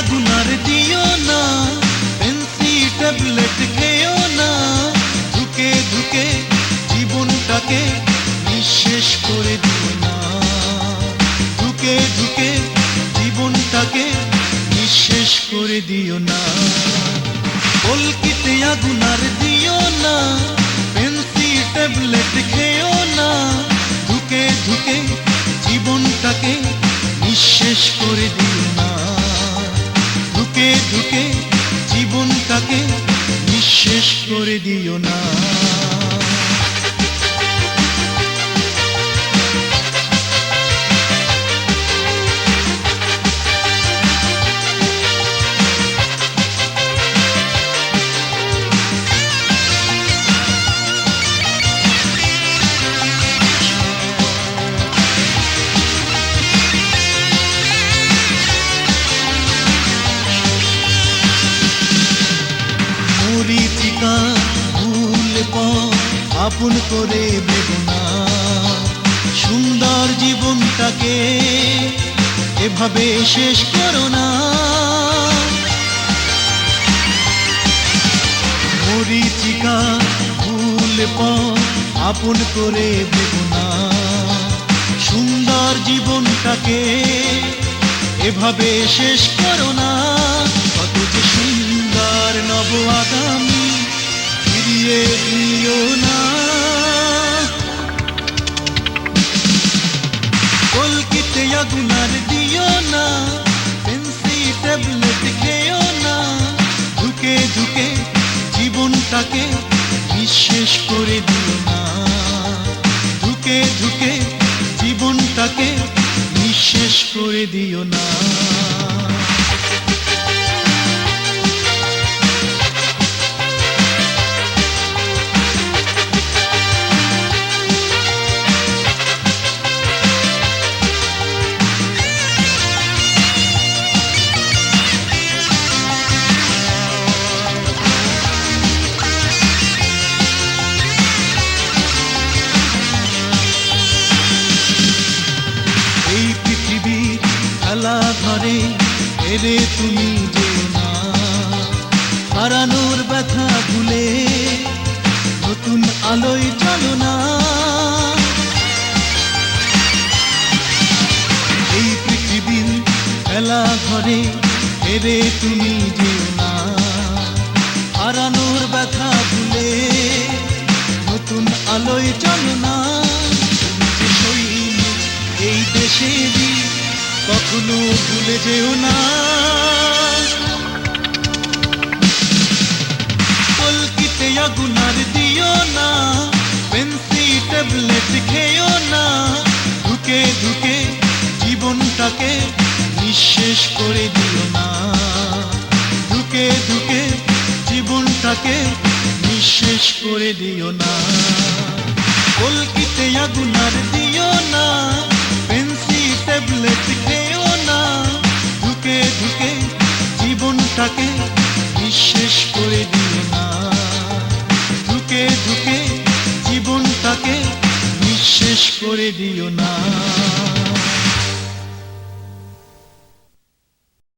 আগুন দিও না, পেন্সি, ট্যাবলেট খেও না। ধুকে ধুকে জীবনটাকে নিঃশেষ করে দিও না। ধুকে ধুকে জীবনটাকে নিঃশেষ করে দিও না। কলকিতে আগুন আর দিও না, পেন্সি, ট্যাবলেট খেও না। ধুকে ধুকে জীবনটাকে নিঃশেষ করে দিও ধুকে জীবনটাকে নিঃশেষ করে দিও না। আপন করে দেব না সুন্দর জীবনটাকে এভাবে শেষ করো না। মরিচিকা, ভুল আপন করে দেব না সুন্দর জীবনটাকে এভাবে শেষ করো না। কত যে সুন্দর নব আগামী। ফিরিয়ে দিও না। কলকিতে আগুনার দিও না পেন্সি ট্যাবলেট খেও না। ধুকে ধুকে জীবনটাকে নিঃশেষ করে দিও না। ধুকে ধুকে জীবনটাকে নিঃশেষ করে দিও না। খেলা ঘরে এলে তুমি যেও না। হারানোর ব্যথা ভুলে নতুন আলোয় চলো না। এই পৃথিবীর খেলা ঘরে এলে তুমি যেও না। হারানোর ব্যথা ভুলে নতুন আলোয় চলো না। কখনো ভুলে যেও না। কলকিতে আগুন দিও না, পেন্সি, ট্যাবলেট খেও না। ধুকে ধুকে জীবনটাকে নিঃশেষ করে দিও না। ধুকে ধুকে জীবনটাকে নিঃশেষ করে দিও না। কলকিতে আগুন দিও না, পেন্সি, ট্যাবলেট করে দিও না।